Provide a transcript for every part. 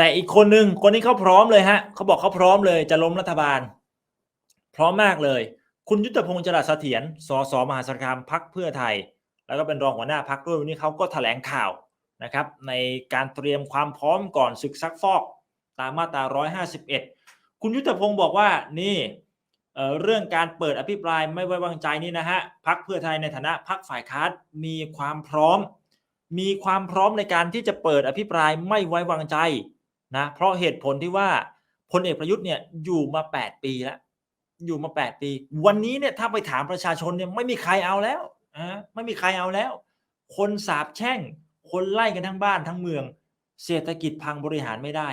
แต่อีกคนหนึ่งคนนี้เขาพร้อมเลยฮะเขาบอกเขาพร้อมเลยจะล้มรัฐบาล พร้อมมากเลย คุณยุทธพงศ์จรัสเสถียรสสมหาสารคามพักเพื่อไทย แล้วก็เป็นรองหัวหน้าพักด้วยวันนี้เขาก็แถลงข่าวนะครับ ในการเตรียมความพร้อมก่อนศึกซักฟอกตามมาตรา 151 คุณยุทธพงศ์บอกว่านี่เเรื่องการเปิดอภิปรายไม่ไว้วางใจนี่นะฮะพักเพื่อไทยในฐานะพักฝ่ายค้านมีความพร้อม มีความพร้อมในการที่จะเปิดอภิปรายไม่ไว้วางใจ นะเพราะเหตุผลที่ว่าพลเอกประยุทธ์เนี่ยอยู่มา 8 ปีแล้วอยู่มา 8 ปี วันนี้เนี่ยถ้าไปถามประชาชนเนี่ยไม่มีใครเอาแล้วอ่าไม่มีใครเอาแล้ว คนสาบแช่ง คนไล่กันทั้งบ้านทั้งเมือง เศรษฐกิจพังบริหารไม่ได้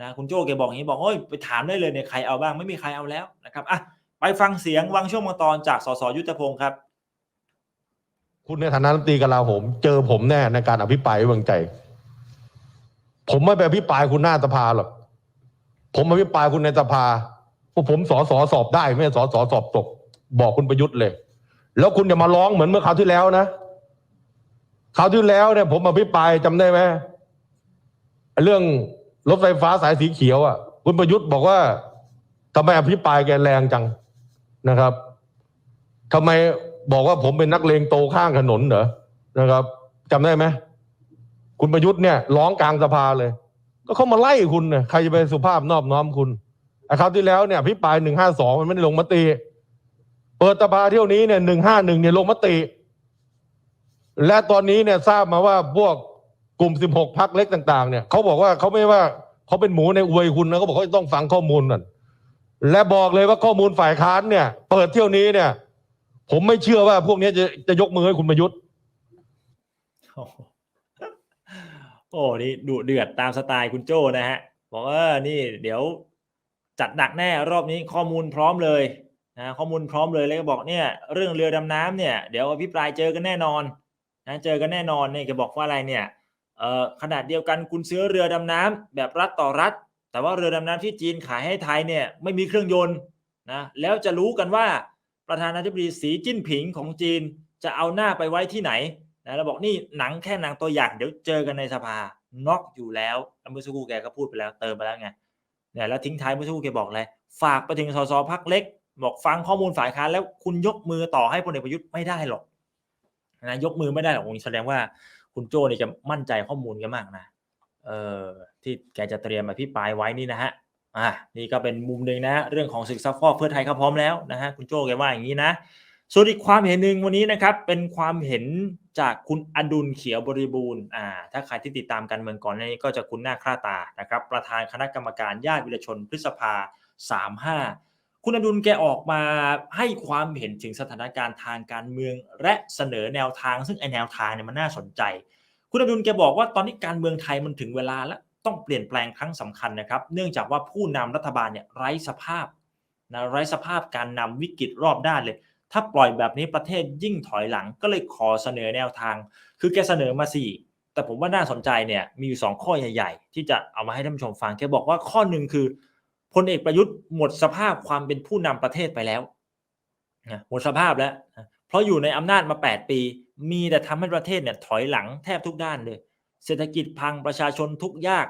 นะคุณโจ้แกบอกอย่างนี้บอกโอ้ยไปถามได้เลยเนี่ยใครเอาบ้างไม่มีใครเอาแล้วนะครับอะไปฟังเสียงวังช่วงบางตอนจากสสยุทธพงศ์ครับ คุณในฐานะรัฐมนตรีกลาโหมเจอผมแน่ในการอภิปรายไว้วางใจ ผมไม่ไปอภิปรายคุณหน้าสภาหรอกผมอภิปรายคุณในสภาพวกผมสอสอสอบได้ ไม่สอสอสอบตก บอกคุณประยุทธ์เลย แล้วคุณอย่ามาร้องเหมือนเมื่อคราวที่แล้วนะคราวที่แล้วเนี่ย ผมอภิปรายจำได้ไหมเรื่องรถไฟฟ้าสายสีเขียวอะ คุณประยุทธ์บอกว่าทำไมอภิปรายแกแรงจังนะครับทำไมบอกว่าผมเป็นนักเลงโตข้างถนนเหรอนะครับจำได้ไหม คุณประยุทธ์เนี่ยร้องกลางสภาเลย ก็เขามาไล่คุณเนี่ยใครจะไปสุภาพนอบน้อมคุณไอ้คราวที่แล้วเนี่ยพิปรายหนึ่งห้าสองมันไม่ได้ลงมติ เปิดสภาเที่ยวนี้เนี่ยหนึ่งห้าหนึ่งเนี่ยลงมติ และตอนนี้เนี่ยทราบมาว่าพวกกลุ่มสิบหกพักเล็กต่าง ๆ เนี่ยเขาบอกว่าเขาไม่ว่าเขาเป็นหมูในอวยคุณนะเขาบอกเขาจะต้องฟังข้อมูลก่อนและบอกเลยว่าข้อมูลฝ่ายค้านเนี่ย เปิดเที่ยวนี้เนี่ย ผมไม่เชื่อว่าพวกนี้จะจะยกมือให้คุณประยุทธ์ โอ้นี่ดุเดือดตามสไตล์คุณโจนะฮะบอกว่านี่เดี๋ยวจัดหนักแน่รอบนี้ข้อมูลพร้อมเลยนะข้อมูลพร้อมเลยแล้วก็บอกเนี่ยเรื่องเรือดำน้ำเนี่ยเดี๋ยวอภิปรายเจอกันแน่นอนนะเจอกันแน่นอนเนี่ยแกบอกว่าอะไรเนี่ยเอ่อขนาดเดียวกันคุณซื้อเรือดำน้ำแบบรัฐต่อรัฐ แต่ว่าเรือดำน้ำที่จีนขายให้ไทยเนี่ยไม่มีเครื่องยนต์นะแล้วจะรู้กันว่าประธานาธิบดีสีจิ้นผิงของจีนจะเอาหน้าไปไว้ที่ไหน นะเราบอกนี่หนังแค่หนังตัวอย่างเดี๋ยวเจอกันในสภาน็อกอยู่แล้วเมื่อสักครู่แกก็พูดไปแล้วเติมไปแล้วไงเนี่ยแล้วทิ้งท้ายเมื่อสักครู่แกบอกเลยฝากไปถึงสสพักเล็ก บอกฟังข้อมูลฝ่ายค้านแล้วคุณยกมือต่อให้พลเอกประยุทธ์ไม่ได้หรอกนะยกมือไม่ได้หรอกโอ้แสดงว่าคุณโจนี่จะมั่นใจข้อมูลกันมากนะเออที่แกจะเตรียมอภิปรายไว้นี่นะฮะอะนี่ก็เป็นมุมหนึ่งนะเรื่องของศึกซักฟอกเพื่อไทยเขาพร้อมแล้วนะฮะคุณโจแกว่าอย่างนี้นะ ส่วนอีกความเห็นหนึ่งวันนี้นะครับเป็นความเห็นจากคุณอดุลเขียวบริบูรณ์อ่าถ้าใครที่ติดตามการเมืองก่อนหน้านี้ก็จะคุ้นหน้าค่าตานะครับประธานคณะกรรมการญาติวิรชนพฤษภา 35 คุณอดุลแกออกมาให้ความเห็นถึงสถานการณ์ทางการเมือง และเสนอแนวทาง ซึ่งไอแนวทางเนี่ยมันน่าสนใจ คุณอดุลแกบอกว่าตอนนี้การเมืองไทยมันถึงเวลาแล้วต้องเปลี่ยนแปลงครั้งสำคัญนะครับ เนื่องจากว่าผู้นำรัฐบาลเนี่ยไร้สภาพนะไร้สภาพการนำวิกฤตรอบด้านเลย ถ้าปล่อยแบบนี้ประเทศยิ่งถอยหลังก็เลยขอเสนอแนวทาง คือแกเสนอมาสี่แต่ผมว่าน่าสนใจเนี่ยมีอยู่สองข้อใหญ่ ๆ ที่จะเอามาให้ท่านผู้ชมฟังแกบอกว่าข้อหนึ่งคือพลเอกประยุทธ์หมดสภาพความเป็นผู้นำประเทศไปแล้วนะหมดสภาพแล้วนะเพราะอยู่ในอำนาจมา 8 ปี มีแต่ทำให้ประเทศเนี่ยถอยหลังแทบทุกด้านเลย เศรษฐกิจพังประชาชนทุกยาก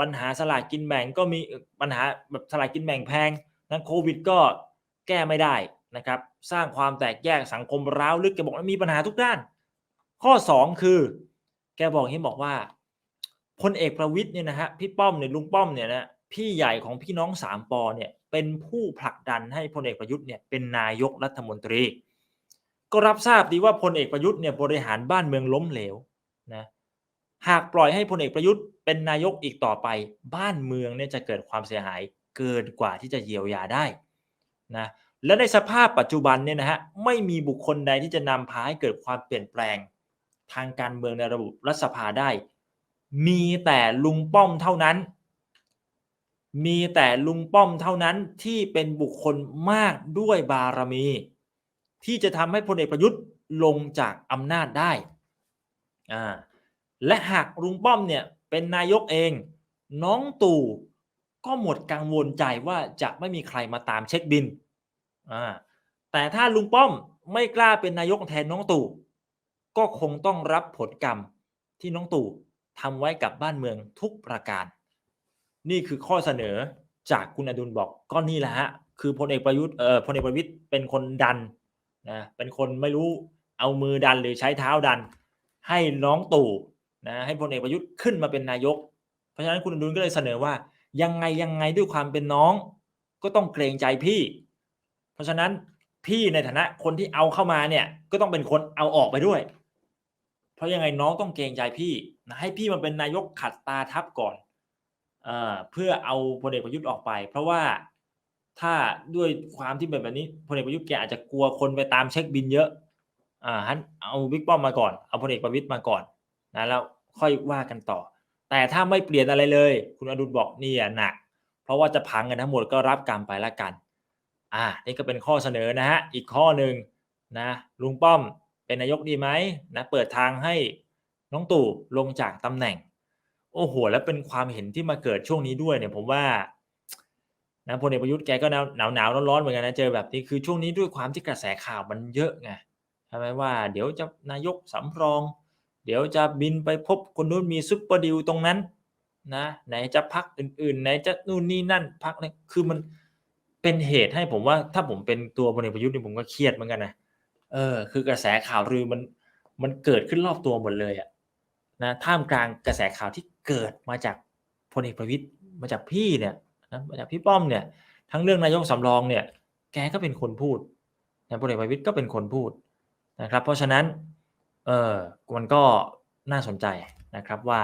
ปัญหาสลากกินแบ่งก็มีปัญหาแบบสลากกินแบ่งแพงนะโควิดก็แก้ไม่ได้ นะครับ สร้างความแตกแยกสังคมร้าวลึกแกบอกว่ามีปัญหาทุกด้าน ข้อ 2 คือ แกบอกอย่างนี้บอกว่าพลเอกประวิทย์เนี่ยนะฮะพี่ป้อมเนี่ยลุงป้อมเนี่ยนะพี่ใหญ่ของพี่น้องสามปอเนี่ยเป็นผู้ผลักดันให้พลเอกประยุทธ์เนี่ยเป็นนายกรัฐมนตรี ก็รับทราบดีว่าพลเอกประยุทธ์เนี่ยบริหารบ้านเมืองล้มเหลวนะหากปล่อยให้พลเอกประยุทธ์เป็นนายกอีกต่อไป บ้านเมืองเนี่ยจะเกิดความเสียหายเกินกว่าที่จะเยียวยาได้นะ และในสภาพปัจจุบันเนี่ยนะฮะไม่มีบุคคลใดที่จะนำพาให้เกิดความเปลี่ยนแปลง ทางการเมืองในระบบรัฐสภาได้ มีแต่ลุงป้อมเท่านั้น มีแต่ลุงป้อมเท่านั้นที่เป็นบุคคลมากด้วยบารมี ที่จะทำให้พลเอกประยุทธ์ลงจากอำนาจได้อ่าและหากลุงป้อมเนี่ยเป็นนายกเอง น้องตู่ก็หมดกังวลใจว่าจะไม่มีใครมาตามเช็คบิน อ่าแต่ถ้าลุงป้อมไม่กล้าเป็นนายกแทนน้องตู่ก็คงต้องรับผลกรรมที่น้องตู่ทำไว้กับบ้านเมืองทุกประการ นี่คือข้อเสนอจากคุณอดุลบอกก็นี่แหละฮะคือพลเอกประยุทธ์เอ่อพลเอกประวิตยเป็นคนดันนะเป็นคนไม่รู้เอามือดันหรือใช้เท้าดัน ให้น้องตู่นะให้พลเอกประยุทธ์ขึ้นมาเป็นนายก เพราะฉะนั้นคุณอดุลก็เลยเสนอว่า ยังไงยังไงด้วยความเป็นน้อง ก็ต้องเกรงใจพี่ เพราะฉะนั้นพี่ในฐานะคนที่เอาเข้ามาเนี่ย ก็ต้องเป็นคนเอาออกไปด้วย เพราะยังไงน้องต้องเกรงใจพี่นะให้พี่มาเป็นนายกขัดตาทับก่อนเอ่อเพื่อเอาพลเอกประยุทธ์ออกไป เพราะว่าถ้าด้วยความที่เป็นแบบนี้พลเอกประยุทธ์แกอาจจะกลัวคนไปตามเช็คบินเยอะอ่าฮันเอาบิ๊กป้อมมาก่อนเอาพลเอกประวิตยมาก่อนนะแล้วค่อยว่ากันต่อ แต่ถ้าไม่เปลี่ยนอะไรเลย คุณอดุลบอกนี่อะหนักเพราะว่าจะพังกันทั้งหมดก็รับกรรมไปละกัน อ่านี่ก็เป็นข้อเสนอนะฮะอีกข้อหนึ่งนะลุงป้อมเป็นนายกดีไหมนะเปิดทางให้น้องตู่ลงจากตำแหน่ง โอ้โห แล้วเป็นความเห็นที่มาเกิดช่วงนี้ด้วยเนี่ยผมว่านะพลเอกประยุทธ์แกก็หนาวหนาวหนาวร้อนๆเหมือนกันนะเจอแบบนี้คือช่วงนี้ด้วยความที่กระแสข่าวมันเยอะไงใช่ไหมว่าเดี๋ยวจะนายกสำรอง เดี๋ยวจะบินไปพบคนนู้นมีซุปเปอร์ดิวตรงนั้นนะไหนจะพักอื่นๆ ไหนจะนู่นนี่นั่นพักนี่คือมัน เป็นเหตุให้ผมว่า ถ้าผมเป็นตัวพลเอกประยุทธ์เนี่ยผมก็เครียดเหมือนกันนะเออ คือกระแสข่าวลือมันมันเกิดขึ้นรอบตัวหมดเลยอะนะท่ามกลางกระแสข่าวที่เกิดมาจากพลเอกประวิตยมาจากพี่เนี่ยนะมาจากพี่ป้อมเนี่ย ทั้งเรื่องนายกสำรองเนี่ย แกก็เป็นคนพูดนะพลเอกประวิตยก็เป็นคนพูดนะครับ เพราะฉะนั้นเออมันก็น่าสนใจนะครับว่า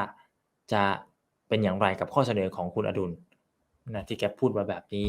จะเป็นอย่างไรกับข้อเสนอของคุณอดุลนะที่แกพูดมาแบบนี้